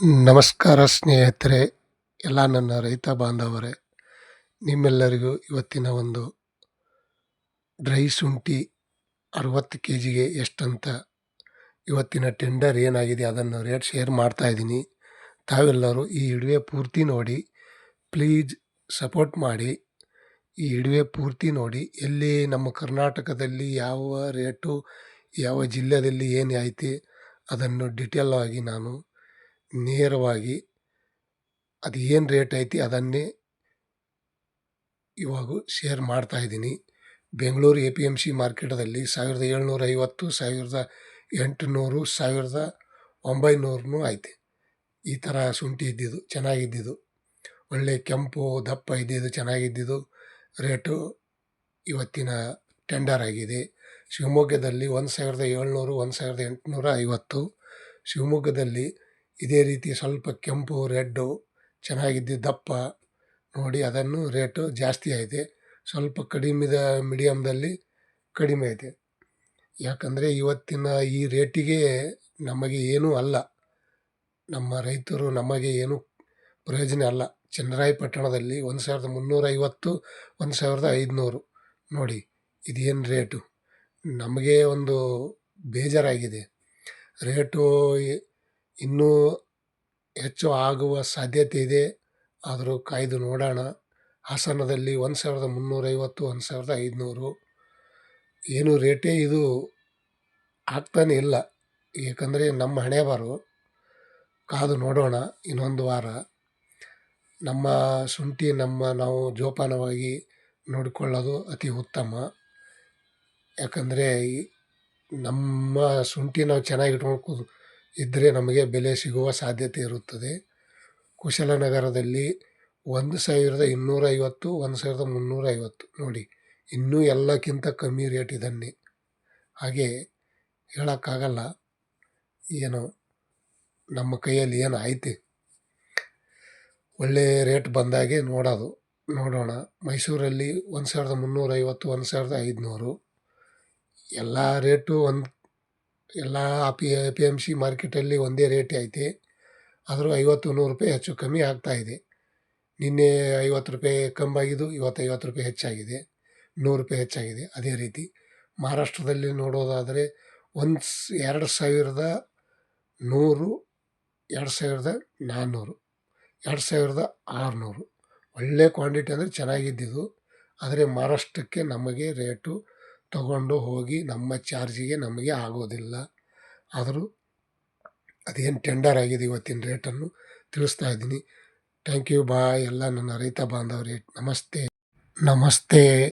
ನಮಸ್ಕಾರ ಸ್ನೇಹಿತರೆ, ಎಲ್ಲ ನನ್ನ ರೈತ ಬಾಂಧವರೇ, ನಿಮ್ಮೆಲ್ಲರಿಗೂ ಇವತ್ತಿನ ಒಂದು ಡ್ರೈ ಶುಂಠಿ ಅರವತ್ತು ಕೆ ಜಿಗೆ ಎಷ್ಟಂತ ಇವತ್ತಿನ ಟೆಂಡರ್ ಏನಾಗಿದೆ ಅದನ್ನು ರೇಟ್ ಶೇರ್ ಮಾಡ್ತಾ ಇದ್ದೀನಿ. ತಾವೆಲ್ಲರೂ ಈ ಹಿಡುವೆ ಪೂರ್ತಿ ನೋಡಿ, ಪ್ಲೀಸ್ ಸಪೋರ್ಟ್ ಮಾಡಿ. ಈ ಹಿಡುವೆ ಪೂರ್ತಿ ನೋಡಿ, ಎಲ್ಲಿ ನಮ್ಮ ಕರ್ನಾಟಕದಲ್ಲಿ ಯಾವ ರೇಟು, ಯಾವ ಜಿಲ್ಲೆಯಲ್ಲಿ ಏನು ಐತಿ, ಅದನ್ನು ಡಿಟೇಲ್ ಆಗಿ ನಾನು ನೇರವಾಗಿ ಅದು ಏನು ರೇಟ್ ಐತಿ ಅದನ್ನೇ ಇವಾಗ ಶೇರ್ ಮಾಡ್ತಾ ಇದ್ದೀನಿ. Bengaluru A P M C ಮಾರ್ಕೆಟದಲ್ಲಿ ಸಾವಿರದ ಏಳ್ನೂರ ಐವತ್ತು, ಸಾವಿರದ ಎಂಟುನೂರು, ಸಾವಿರದ ಒಂಬೈನೂರನೂ ಐತೆ. ಈ ಥರ ಶುಂಠಿ ಇದ್ದಿದ್ದು, ಚೆನ್ನಾಗಿದ್ದಿದ್ದು. ಒಳ್ಳೆ ಕೆಂಪು, ದಪ್ಪ ಇದ್ದಿದ್ದು, ಚೆನ್ನಾಗಿದ್ದಿದ್ದು. ರೇಟು ಇವತ್ತಿನ ಟೆಂಡರ್ ಆಗಿದೆ. ಶಿವಮೊಗ್ಗದಲ್ಲಿ ಒಂದು ಸಾವಿರದ ಏಳ್ನೂರು, ಒಂದು ಸಾವಿರದ ಎಂಟುನೂರ ಐವತ್ತು. ಶಿವಮೊಗ್ಗದಲ್ಲಿ ಇದೇ ರೀತಿ ಸ್ವಲ್ಪ ಕೆಂಪು, ರೆಡ್ಡು, ಚೆನ್ನಾಗಿದ್ದು ದಪ್ಪ ನೋಡಿ ಅದನ್ನು ರೇಟು ಜಾಸ್ತಿ ಐತೆ ಸ್ವಲ್ಪ ಕಡಿಮೆದ ಮೀಡಿಯಮ್ದಲ್ಲಿ ಕಡಿಮೆ ಐತೆ ಯಾಕಂದರೆ ಇವತ್ತಿನ ಈ ರೇಟಿಗೆ ನಮಗೆ ಏನೂ ಅಲ್ಲ. ನಮ್ಮ ರೈತರು ನಮಗೆ ಏನು ಪ್ರಯೋಜನ ಅಲ್ಲ. ಚನ್ನರಾಯಪಟ್ಟಣದಲ್ಲಿ ಒಂದು ಸಾವಿರದ ಮುನ್ನೂರೈವತ್ತು, ಒಂದು ಸಾವಿರದ ಐದುನೂರು ನೋಡಿ ಇದೇನು ರೇಟು. ನಮಗೆ ಒಂದು ಬೇಜಾರಾಗಿದೆ. ರೇಟು ಇನ್ನೂ ಹೆಚ್ಚು ಆಗುವ ಸಾಧ್ಯತೆ ಇದೆ. ಆದರೂ ಕಾಯ್ದು ನೋಡೋಣ. ಹಾಸನದಲ್ಲಿ ಒಂದು ಸಾವಿರದ ಮುನ್ನೂರೈವತ್ತು, ಒಂದು ಸಾವಿರದ ಐದುನೂರು. ಏನು ರೇಟೇ ಇದು ಆಗ್ತಾನೇ ಇಲ್ಲ. ಏಕೆಂದರೆ ನಮ್ಮ ಹಣೆ ಬಾರು ಕಾದು ನೋಡೋಣ ಇನ್ನೊಂದು ವಾರ. ನಮ್ಮ ಶುಂಠಿ ನಮ್ಮ ನಾವು ಜೋಪಾನವಾಗಿ ನೋಡಿಕೊಳ್ಳೋದು ಅತಿ ಉತ್ತಮ. ಯಾಕಂದರೆ ನಮ್ಮ ಶುಂಠಿ ನಾವು ಚೆನ್ನಾಗಿ ಇಟ್ಕೊಂಡು ಇದ್ದರೆ ನಮಗೆ ಬೆಲೆ ಸಿಗುವ ಸಾಧ್ಯತೆ ಇರುತ್ತದೆ. ಕುಶಲನಗರದಲ್ಲಿ ಒಂದು ಸಾವಿರದ ಇನ್ನೂರೈವತ್ತು, ಒಂದು ಸಾವಿರದ ಮುನ್ನೂರೈವತ್ತು ನೋಡಿ, ಇನ್ನೂ ಎಲ್ಲಕ್ಕಿಂತ ಕಮ್ಮಿ ರೇಟ್ ಇದನ್ನೇ. ಹಾಗೆ ಹೇಳೋಕ್ಕಾಗಲ್ಲ, ಏನು ನಮ್ಮ ಕೈಯಲ್ಲಿ ಏನು ಐತೆ. ಒಳ್ಳೆಯ ರೇಟ್ ಬಂದಾಗೆ ನೋಡೋದು. ನೋಡೋಣ. ಮೈಸೂರಲ್ಲಿ ಒಂದು ಸಾವಿರದ ಮುನ್ನೂರೈವತ್ತು, ಒಂದು ಸಾವಿರದ ಐದುನೂರು. ಎಲ್ಲ ರೇಟು ಒಂದು ಎಲ್ಲ ಪಿ ಪಿ ಎಂ ಸಿ ಮಾರ್ಕೆಟಲ್ಲಿ ಒಂದೇ ರೇಟ್ ಐತೆ. ಆದರೂ ಐವತ್ತು ನೂರು ರೂಪಾಯಿ ಹೆಚ್ಚು ಕಮ್ಮಿ ಆಗ್ತಾಯಿದೆ ನಿನ್ನೆ ಐವತ್ತು ರೂಪಾಯಿ ಕಮ್ಮಾಗಿದ್ದು ಇವತ್ತು ಐವತ್ತು ರೂಪಾಯಿ ಹೆಚ್ಚಾಗಿದೆ. ನೂರು ರೂಪಾಯಿ ಹೆಚ್ಚಾಗಿದೆ. ಅದೇ ರೀತಿ ಮಹಾರಾಷ್ಟ್ರದಲ್ಲಿ ನೋಡೋದಾದರೆ ಒಂದು ಎರಡು ಸಾವಿರದ ನೂರು, ಎರಡು ಸಾವಿರದ ನಾನ್ನೂರು, ಎರಡು ಸಾವಿರದ ಆರುನೂರು. ಒಳ್ಳೆ ಕ್ವಾಂಟಿಟಿ ಅಂದರೆ ಚೆನ್ನಾಗಿದ್ದಿದ್ದು. ಆದರೆ ಮಹಾರಾಷ್ಟ್ರಕ್ಕೆ ನಮಗೆ ರೇಟು ತಗೊಂಡು ಹೋಗಿ ನಮ್ಮ ಚಾರ್ಜಿಗೆ ನಮಗೆ ಆಗೋದಿಲ್ಲ. ಆದರೂ ಅದೇನು ಟೆಂಡರ್ ಆಗಿದೆ ಇವತ್ತಿನ ರೇಟನ್ನು ತಿಳಿಸ್ತಾ ಇದ್ದೀನಿ. ಥ್ಯಾಂಕ್ ಯು ಬಾಯ್ ಎಲ್ಲ ನನ್ನ ರೈತ ಬಾಂಧವರೇ, ನಮಸ್ತೆ. ನಮಸ್ತೆ.